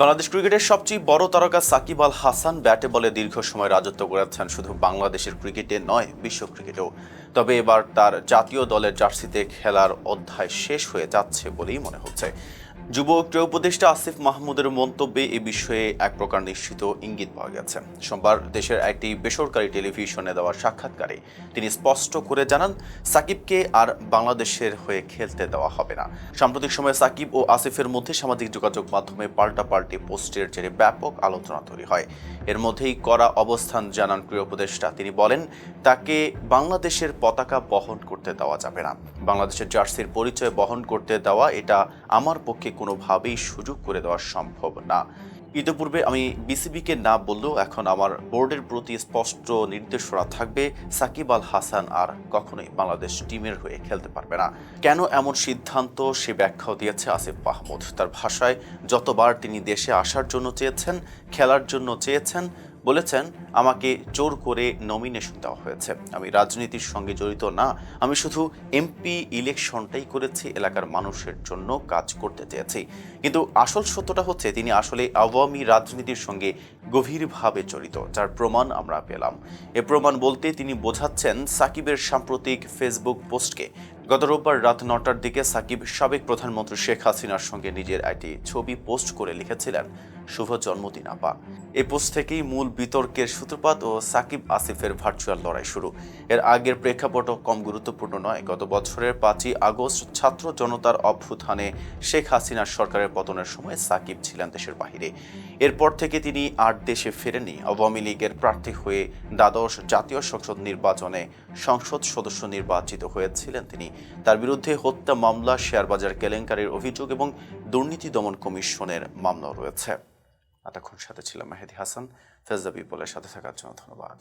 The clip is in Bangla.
বাংলাদেশ ক্রিকেটের সবচেয়ে বড় তারকা সাকিব আল হাসান ব্যাটে বলে দীর্ঘ সময় রাজত্ব করেছেন। শুধু বাংলাদেশের ক্রিকেটে নয়, বিশ্ব ক্রিকেটেও। তবে এবার তার জাতীয় দলের জার্সিতে খেলার অধ্যায় শেষ হয়ে যাচ্ছে বলেই মনে হচ্ছে। যুব ক্রীড়া উপদেষ্টা আসিফ মাহমুদের মন্তব্যে এ বিষয়ে এক প্রকার নিশ্চিত ইঙ্গিত পাওয়া গেছে। সোমবার দেশের একটি বেসরকারি টেলিভিশনে দেওয়া সাক্ষাৎকারে তিনি স্পষ্ট করে জানান, সাকিবকে আর বাংলাদেশের হয়ে খেলতে দেওয়া হবে না। সাম্প্রতিক সময়ে সাকিব ও আসিফের মধ্যে সামাজিক যোগাযোগ মাধ্যমে পাল্টাপাল্টি পোস্টের জেরে ব্যাপক আলোচনা তৈরি হয়। এর মধ্যেই করা অবস্থান জানান ক্রীড়া উপদেষ্টা। তিনি বলেন, তাকে বাংলাদেশের পতাকা বহন করতে দেওয়া যাবে না। বাংলাদেশের জার্সির পরিচয় বহন করতে দেওয়া এটা আমার পক্ষে কোনোভাবেই সুযোগ করে দেওয়া সম্ভব না। ইতিপূর্বে আমি বিসিবিকে না বললেও এখন আমার বোর্ডের প্রতি স্পষ্ট নির্দেশনা থাকবে, সাকিব আল হাসান আর কখনোই বাংলাদেশ টিমের হয়ে খেলতে পারবে না। কেন এমন সিদ্ধান্ত সে ব্যাখ্যাও দিয়েছে আসিফ মাহমুদ। তার ভাষায়, যতবার তিনি দেশে আসার জন্য চেয়েছেন, খেলার জন্য চেয়েছেন বলেছেন, আমাকে জোর করে নমিনেশন দেওয়া হয়েছে। আমি রাজনীতির সঙ্গে জড়িত না। আমি শুধু এমপি ইলেকশনটাই করেছি, এলাকার মানুষের জন্য কাজ করতে চেয়েছি। কিন্তু আসল সত্যটা হচ্ছে, তিনি আসলে আওয়ামী রাজনীতির সঙ্গে গভীরভাবে জড়িত, যার প্রমাণ আমরা পেলাম। এ প্রমাণ বলতে তিনি বোঝাচ্ছেন সাকিবের সাম্প্রতিক ফেসবুক পোস্টকে গত রোববার রাত নটার দিকে সাকিব সাবেক প্রধানমন্ত্রী শেখ হাসিনার সঙ্গে নিজের একটি ছবি পোস্ট করে লিখেছিলেন, শুভ জন্মদিন, আপা। এই পোস্ট থেকেই মূল বিতর্কের সূত্রপাত ও সাকিব আসিফের ভার্চুয়াল লড়াই শুরু। এর আগের প্রেক্ষাপটও কম গুরুত্বপূর্ণ নয়, গত বছরের পাঁচই আগস্ট ছাত্র জনতার অভ্যুত্থানে শেখ হাসিনার সরকারের পতনের সময় সাকিব ছিলেন দেশের বাহিরে। এরপর থেকে তিনি আর দেশে ফেরেনি আওয়ামী লীগের প্রার্থী হয়ে দ্বাদশ জাতীয় সংসদ নির্বাচনে সংসদ সদস্য নির্বাচিত হয়েছিলেন তিনি। তার বিরুদ্ধে হত্যা মামলা, শেয়ারবাজার কেলেঙ্কারির অভিযোগ এবং দুর্নীতি দমন কমিশনের মামলা রয়েছে। এতক্ষণ সাথে ছিলাম মেহেদি হাসান। ফেজদাবি বলে সাথে থাকার জন্য ধন্যবাদ।